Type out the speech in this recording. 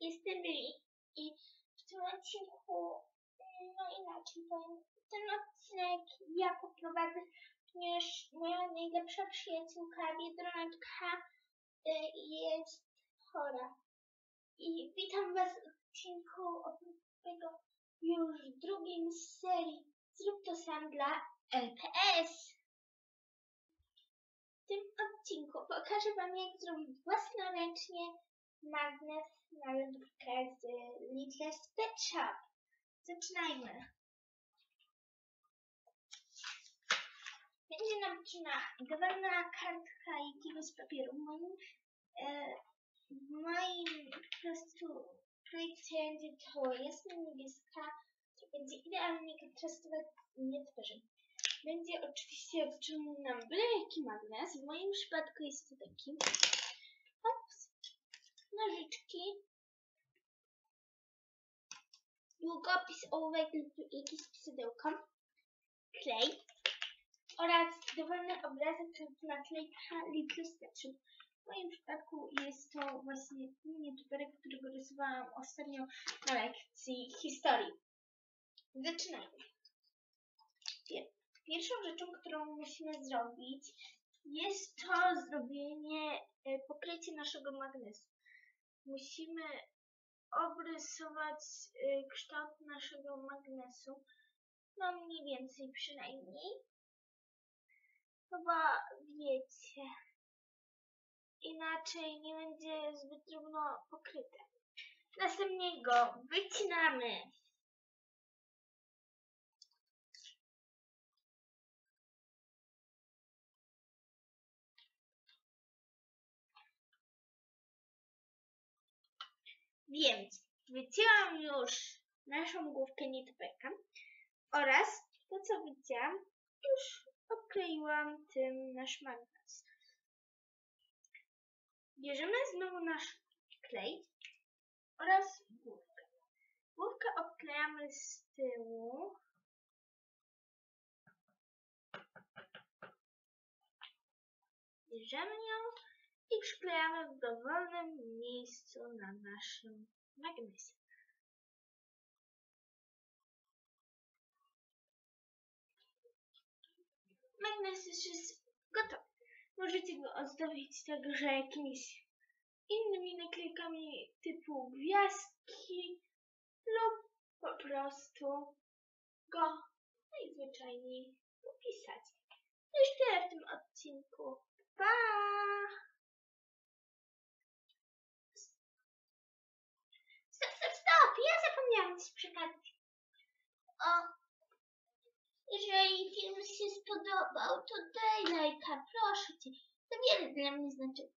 jestem Li i w tym odcinku, no inaczej powiem, ten odcinek ja poprowadzę, ponieważ moja najlepsza przyjaciółka Biedroneczka y, jest chora. I witam Was w odcinku tego już drugim z serii Zrób to sam dla LPS. W tym odcinku pokażę Wam jak zrobić własnoręcznie magnes na lodówkę z Lidl's Pet Shop. Zaczynajmy. Będzie nam potrzebna dowolna kartka jakiegoś papieru. W moim, e, w moim po prostu projekcie będzie to jasna niebieska, to będzie idealnie kontrastować nietoperzem. Będzie oczywiście potrzebny nam byle jaki magnes. W moim przypadku jest to taki. Długopis, ołówek lub jakieś pisadełko. Klej. Oraz dowolny obrazek lub naklejka Little Sketchup. W moim przypadku jest to właśnie miniaturek, którego rysowałam ostatnio na lekcji historii. Zaczynajmy. Pier- Pierwszą rzeczą, którą musimy zrobić, jest to zrobienie e, pokrycia naszego magnesu. Musimy obrysować e, kształt naszego magnesu, no mniej więcej przynajmniej. Chyba wiecie. Inaczej nie będzie zbyt trudno pokryte. Następnie go wycinamy. Więc wycięłam już naszą główkę nitpeka oraz to co wycięłam już obkleiłam tym nasz magnes. Bierzemy znowu nasz klej oraz główkę. Główkę obklejamy z tyłu. Bierzemy ją i przyklejamy w dowolnym miejscu na naszym magnesie. Magnes już jest gotowy. Możecie go ozdobić także jakimiś innymi naklejkami typu gwiazdki lub po prostu go najzwyczajniej popisać. To już tyle w tym odcinku. Pa! Zapomniałam coś przekazać. O, jeżeli film się spodobał, to daj lajka, proszę cię. To wiele dla mnie znaczy.